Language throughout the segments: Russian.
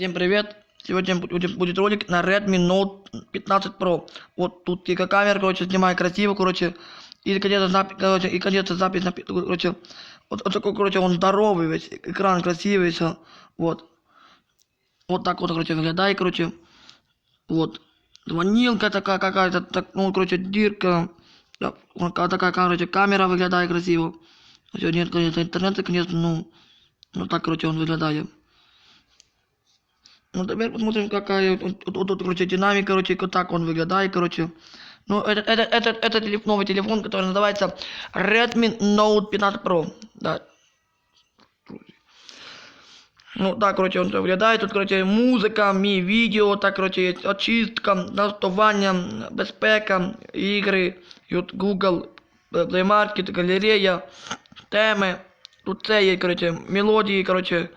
Всем привет! Сегодня будет, ролик на Redmi Note 15 Pro. Вот тут тика камера, короче, снимаю красиво, короче. И конечно запись, короче, и конечно запись, короче, вот, вот такой, короче, он здоровый весь, экран красивый, все, вот. Вот так вот, короче, выглядает, короче. Вот. Звонилка такая какая-то, так, ну, короче, дырка. Да, такая, короче, камера выглядает красиво. Все, нет, конечно, интернета, конечно, ну, ну так, короче, он выглядает. Ну, теперь посмотрим, какая вот, вот, вот, короче, динамика, короче, вот так он выглядает, короче. Ну, это, это, это, это телеф- новый телефон, который называется Redmi Note 15 Pro. Да. Ну, так, короче, он выглядає. Тут, короче, музика, мій відео, так, короче, є очистка, налаштування, безпека, ігри, ют- Google, е, Play Market, галерея, теми. Тут це є, короче, мелодії, короче,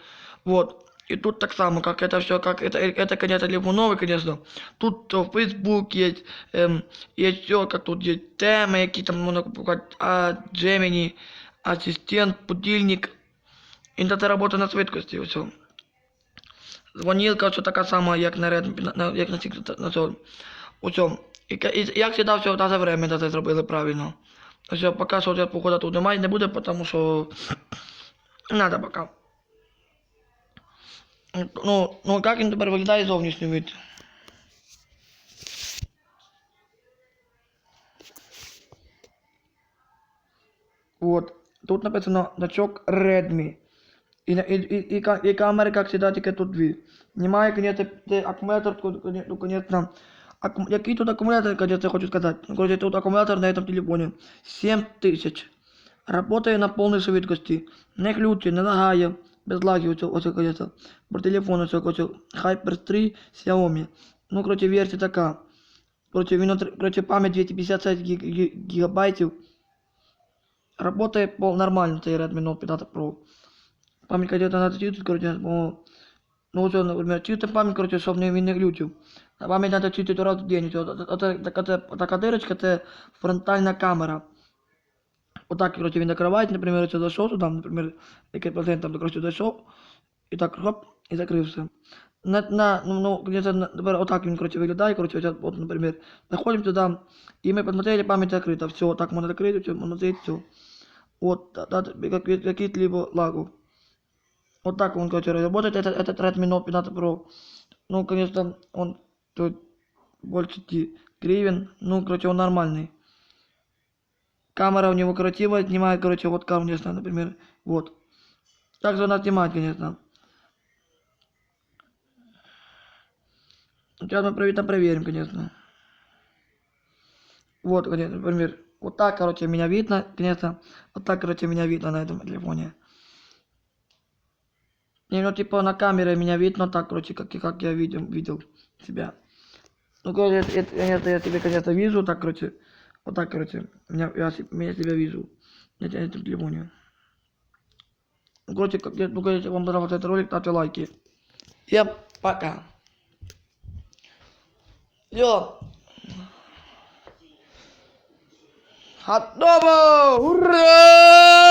вот. И тут так само, как это все, как это, это, конечно, телефон новый, конечно. Тут э, Facebook есть, эм, есть все, как тут есть темы, які там можна покупати, а Gemini, ассистент, будильник. Інтернет робота на швидкості, все. Дзвонілка, все така сама, як на Redmi, на- на, як на цих, на цьому. Усьо. І, ка- і, як завжди, все та за время це зробили правильно. Все, поки що я походу тут немає, не буде, тому що надо пока. Ну, ну як він тепер виглядає зовнішній вид? Вот. Тут написано значок Redmi. І, і, і, і, і камери, як завжди, тільки тут дві. Немає, де акумулятор, ку- коне- конечно, аккум... який тут акумулятор, конечно, хочу сказать. Ну, короче, тут аккумулятор на этом телефоне 7000. Работає на повній швидкості. Не глючить, не лагає Без лаги, оце, оце, конечно. Про телефон, оце, оце, Hyper 3 Xiaomi. Ну, короче, версія така. Короче, він, отр- короче, пам'ять 256 гі- гі- гігабайтів. Работает пол нормально, цей Redmi Note 15 Pro. Память где-то надо чистить, короче, ну, ну вот, например, чистить память, короче, чтобы не, він не глючив. А память надо чистить раз в день. Вот, это, это, так, это, така дырочка, это фронтальна камера. Вот так, короче, він накриває, наприклад, це зайшов сюди, наприклад, який процент там, короче, зайшов, і так, хоп, і закрився. На, на, ну, ну, где-то, на- например, вот так він, короче, виглядає, короче, вот, вот, например, заходим туда, и мы посмотрели, память закрыта, все, так можно закрыть, все, можно закрыть, все. Вот, да, да, как, какие-либо лагу. Вот так он, короче, работает, этот, этот Redmi Note 15 Pro. Ну, конечно, он тут больше 10 гривен, ну, короче, он нормальный. Камера у него красивая, снимает, короче, вот конечно, например, вот. Также она снимает, конечно. Сейчас мы проверим, проверим, конечно. Вот, конечно, например, вот так, короче, меня видно, конечно, вот так, короче, меня видно на этом телефоне. Не, ну, типа, на камере меня видно так, короче, как, как я видел, видел себя. Ну, короче, это, это, конечно, я тебя, конечно, вижу, так, короче, вот так, короче, меня, я, меня себя вижу на этом телефоне. Ну, короче, как, я- ну, короче, вам понравился этот ролик, ставьте лайки. Всем пока. Все. Готово! Ура!